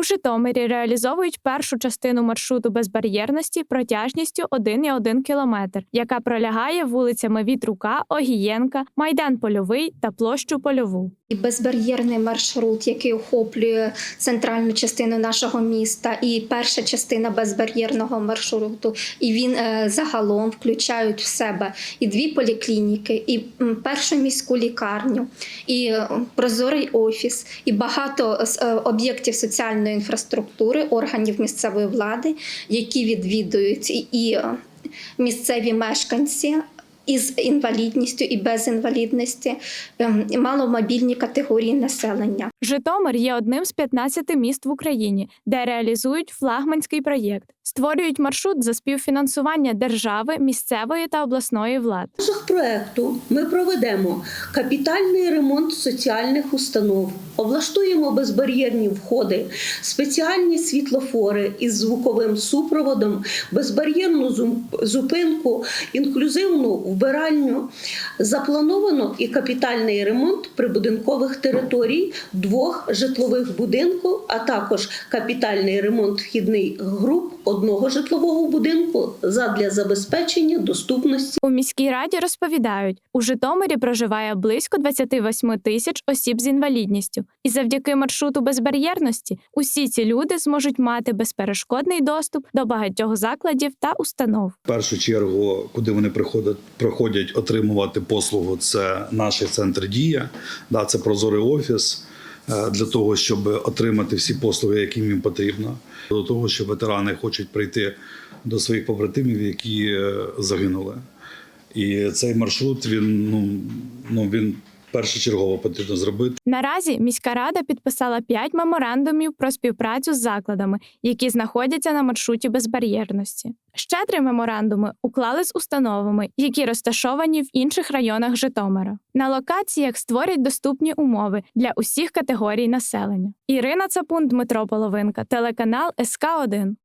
У Житомирі реалізовують першу частину маршруту безбар'єрності протяжністю 1,1 км, яка пролягає вулицями Вітрука, Огієнка, Майдан Польовий та площу Польову. І безбар'єрний маршрут, який охоплює центральну частину нашого міста, і перша частина безбар'єрного маршруту. І він е, загалом включають в себе і дві поліклініки, і першу міську лікарню, і е, прозорий офіс, і багато е, об'єктів соціальної інфраструктури, органів місцевої влади, які відвідують і, місцеві мешканці. Із інвалідністю і без інвалідності, ем, маломобільні категорії населення. Житомир є одним з 15 міст в Україні, де реалізують флагманський проєкт, створюють маршрут за співфінансування держави, місцевої та обласної влад. В межах проекту ми проведемо капітальний ремонт соціальних установ, облаштуємо безбар'єрні входи, спеціальні світлофори із звуковим супроводом, безбар'єрну зупинку, інклюзивну вбиральню. Заплановано і капітальний ремонт прибудинкових територій двох житлових будинків, а також капітальний ремонт вхідних груп одного житлового будинку задля забезпечення доступності. У міській раді розповідають, у Житомирі проживає близько 28 тисяч осіб з інвалідністю, і завдяки маршруту безбар'єрності усі ці люди зможуть мати безперешкодний доступ до багатьох закладів та установ. В першу чергу, куди вони приходять, приходять отримувати послугу, це наш центр дія, да, це прозорий офіс для того, щоб отримати всі послуги, які їм потрібно. До того, що ветерани хочуть прийти до своїх побратимів, які е, загинули. І цей маршрут він ну, ну він першочергово потрібно зробити. Наразі міська рада підписала 5 меморандумів про співпрацю з закладами, які знаходяться на маршруті безбар'єрності. Ще три меморандуми уклали з установами, які розташовані в інших районах Житомира. На локаціях створять доступні умови для усіх категорій населення. Ірина Цапун, Дмитро Половинка, телеканал СК 1